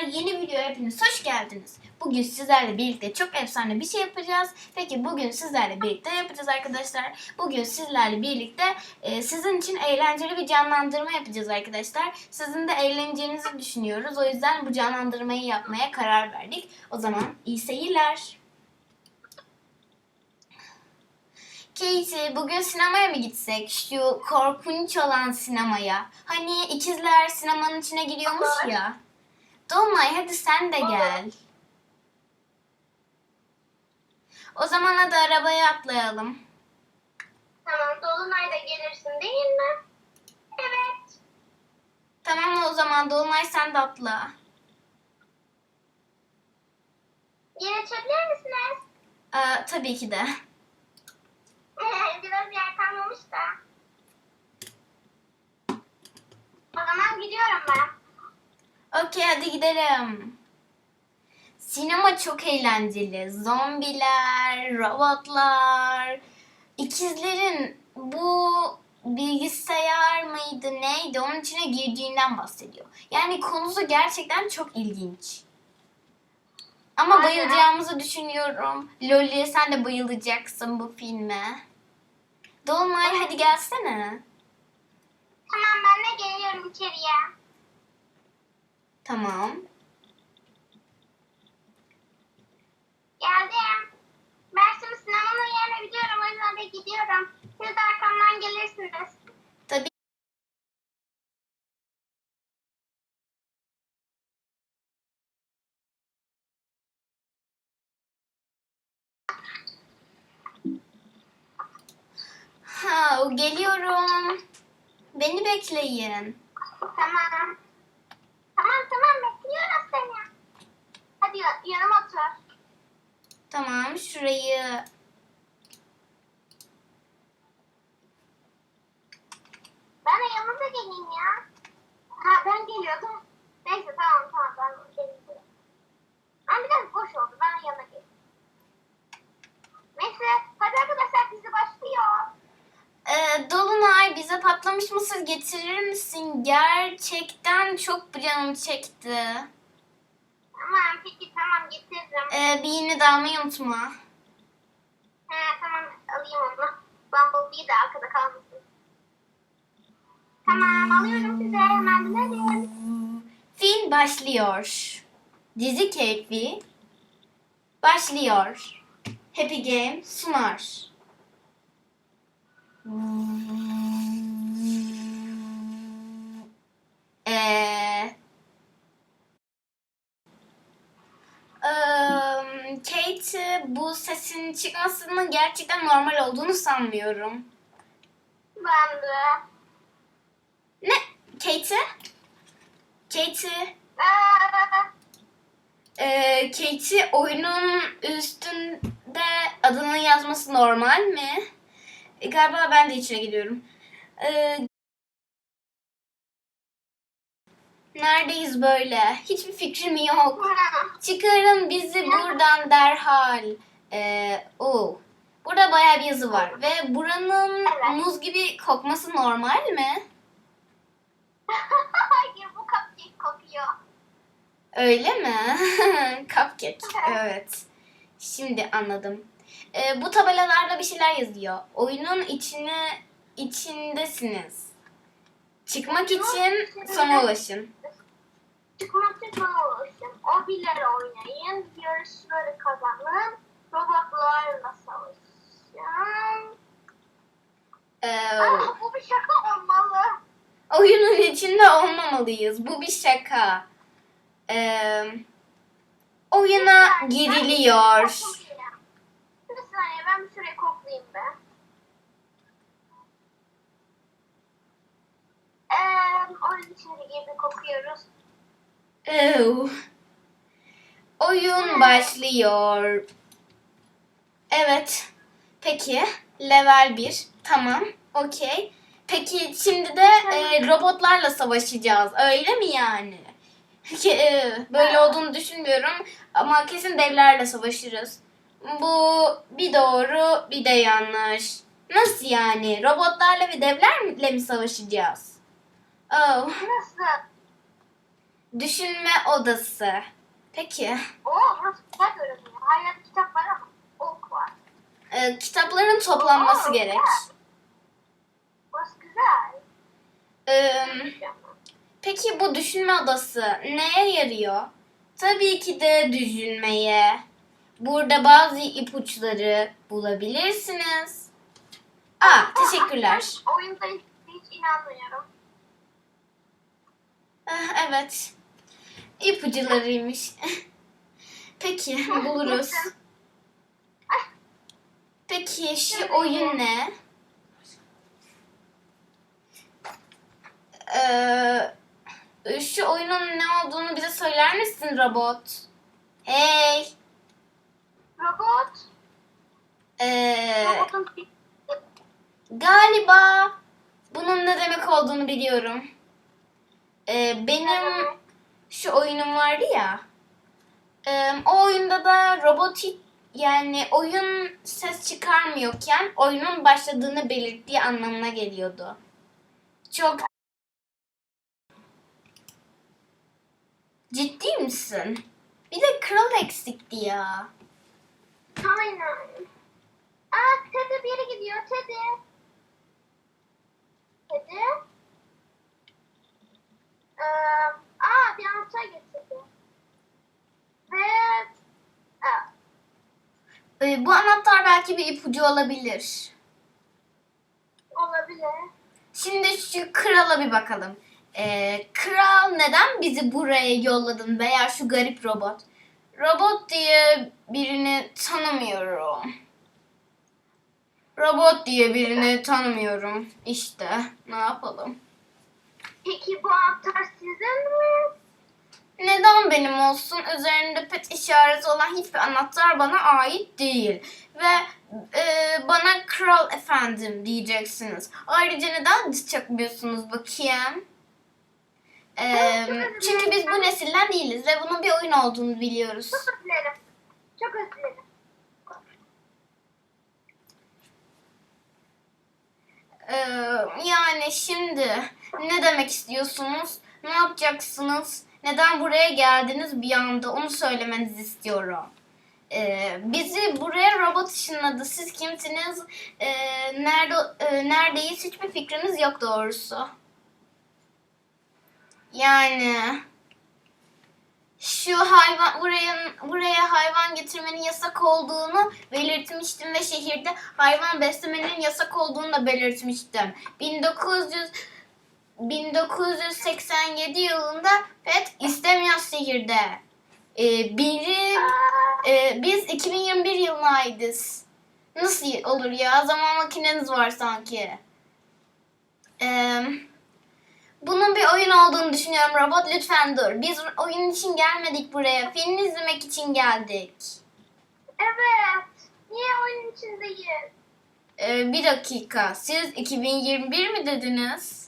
yeni videoya hepiniz hoş geldiniz. Bugün sizlerle birlikte çok efsane bir şey yapacağız. Peki bugün sizlerle birlikte yapacağız arkadaşlar. Bugün sizlerle birlikte e, sizin için eğlenceli bir canlandırma yapacağız arkadaşlar. Sizin de eğleneceğinizi düşünüyoruz. O yüzden bu canlandırmayı yapmaya karar verdik. O zaman iyi seyirler. Katie bugün sinemaya mı gitsek? Şu korkunç olan sinemaya. Hani ikizler sinemanın içine giriyormuş ya. Dolunay hadi sen de gel. O zaman hadi arabaya atlayalım. Tamam Dolunay da gelirsin değil mi? Evet. Tamam o zaman Dolunay sen de atla. Yer açabilir misiniz? Aa, tabii ki de. Biraz yer kalmamış da. O zaman gidiyorum ben. Okey hadi gidelim. Sinema çok eğlenceli. Zombiler, robotlar, ikizlerin bu bilgisayar mıydı neydi onun içine girdiğinden bahsediyor. Yani konusu gerçekten çok ilginç. Ama Aynen. bayılacağımızı düşünüyorum. Loli sen de bayılacaksın bu filme. Dolunay hadi gelsene. Tamam ben de geliyorum içeriye. Tamam. Geldim. Ben şimdi sinemanın yerine gidiyorum. O yüzden de gidiyorum. Siz de arkamdan gelirsiniz. Tabii. Ha, geliyorum. Beni bekleyin. Tamam Hadi ya- yanıma otur. Tamam, şurayı Ben de yanınıza geleyim ya. Ha ben geliyordum. Neyse tamam tamam ben geleyim. Ama biraz boş oldu. Ben yanına geleyim. Neyse hadi arkadaşlar dizi başlıyor. Ee, Dolunay bize patlamış mısır getirir misin? Gerçekten çok canım çekti. Tamam peki tamam getiririm. Ee, bir iğne de almayı unutma. He tamam alayım onu. Bumblebee de arkada kalmasın. Tamam alıyorum size hemen binelim. Film başlıyor. Dizi keyfi başlıyor. Happy Game sunar. Eee Eee, Kate bu sesin çıkmasının gerçekten normal olduğunu sanmıyorum. Ben de. Ne? Kate? Kate? Aa, Ee, Katie oyunun üstünde adını yazması normal mi? E, galiba ben de içine gidiyorum. Ee, neredeyiz böyle? Hiçbir fikrim yok. Çıkarın bizi buradan derhal. Ee, o. Burada bayağı bir yazı var. Ve buranın Evet. muz gibi kokması normal mi? Hayır bu cupcake kokuyor. Öyle mi? Cupcake. Evet. Şimdi anladım. Ee, bu tabelalarda bir şeyler yazıyor. Oyunun içine içindesiniz. Çıkmak için sona ulaşın. Çıkmak için ulaşın. Hobiler oynayın. Yarışları kazanın. Robotlarla savaşın. Ee, Aa, bu bir şaka olmalı. oyunun içinde olmamalıyız. Bu bir şaka. Ee, oyuna giriliyor. Bir saniye ben bir şuraya koklayayım be. Ee, oyun içeri girdi kokuyoruz. Ew. Oyun başlıyor. Evet. Peki. Level 1. Tamam. Okey. Peki şimdi de e, robotlarla savaşacağız. Öyle mi yani? E, Böyle olduğunu düşünmüyorum. Ama kesin devlerle savaşırız. Bu bir doğru bir de yanlış. Nasıl yani? Robotlarla ve devlerle mi savaşacağız? Oh. Nasıl? Düşünme odası. Peki. Oo burası güzel görünüyor. Her yerde kitap var ama ok var. Ee, kitapların toplanması Oo, gerek. güzel. Burası güzel. Ee, peki bu düşünme odası neye yarıyor? Tabii ki de düşünmeye. Burada bazı ipuçları bulabilirsiniz. Aa, teşekkürler. Oyunda hiç, hiç inanmıyorum. Ah, evet. İpucularıymış. Peki, buluruz. Peki şu oyun ne? Ee, şu oyunun ne olduğunu bize söyler misin robot? Hey. robot. Ee, Robotun galiba bunun ne demek olduğunu biliyorum. Ee, benim şu oyunum vardı ya. e, o oyunda da robot hiç yani oyun ses çıkarmıyorken oyunun başladığını belirttiği anlamına geliyordu. Çok Ciddi misin? Bir de kral eksikti ya. Aynen. Aa Teddy bir yere gidiyor. Teddy. Teddy. Ee, aa bir anahtar getirdi. Ve aa, Ee, bu anahtar belki bir ipucu olabilir. olabilir. Şimdi şu krala bir bakalım. Ee, kral neden bizi buraya yolladın veya şu garip robot? Robot diye birini tanımıyorum. Robot diye birini tanımıyorum. İşte ne yapalım? Peki bu anahtar sizin mi? Neden benim olsun? Üzerinde pet işareti olan hiçbir anahtar bana ait değil. Ve e, bana kral efendim diyeceksiniz. Ayrıca neden diz çakmıyorsunuz bakayım? E, çünkü biz bu nesilden değiliz ve bunun bir oyun olduğunu biliyoruz. Çok özür dilerim. Çok özür dilerim. E, yani şimdi ne demek istiyorsunuz? Ne yapacaksınız? Neden buraya geldiniz bir anda? Onu söylemenizi istiyorum. Ee, bizi buraya robot ışınladı. Siz kimsiniz? Ee, nerede e, neredeyiz? Hiçbir fikriniz yok doğrusu. Yani şu hayvan buraya buraya hayvan getirmenin yasak olduğunu belirtmiştim ve şehirde hayvan beslemenin yasak olduğunu da belirtmiştim. 1900 1987 yılında pet istemiyor şehirde. Ee, biri ee, biz 2021 yılına aitiz. Nasıl olur ya? Zaman makineniz var sanki. Ee, bunun bir oyun olduğunu düşünüyorum robot. Lütfen dur. Biz oyun için gelmedik buraya. Film izlemek için geldik. evet. Niye oyunun içindeyiz? Ee, bir dakika. Siz 2021 mi dediniz?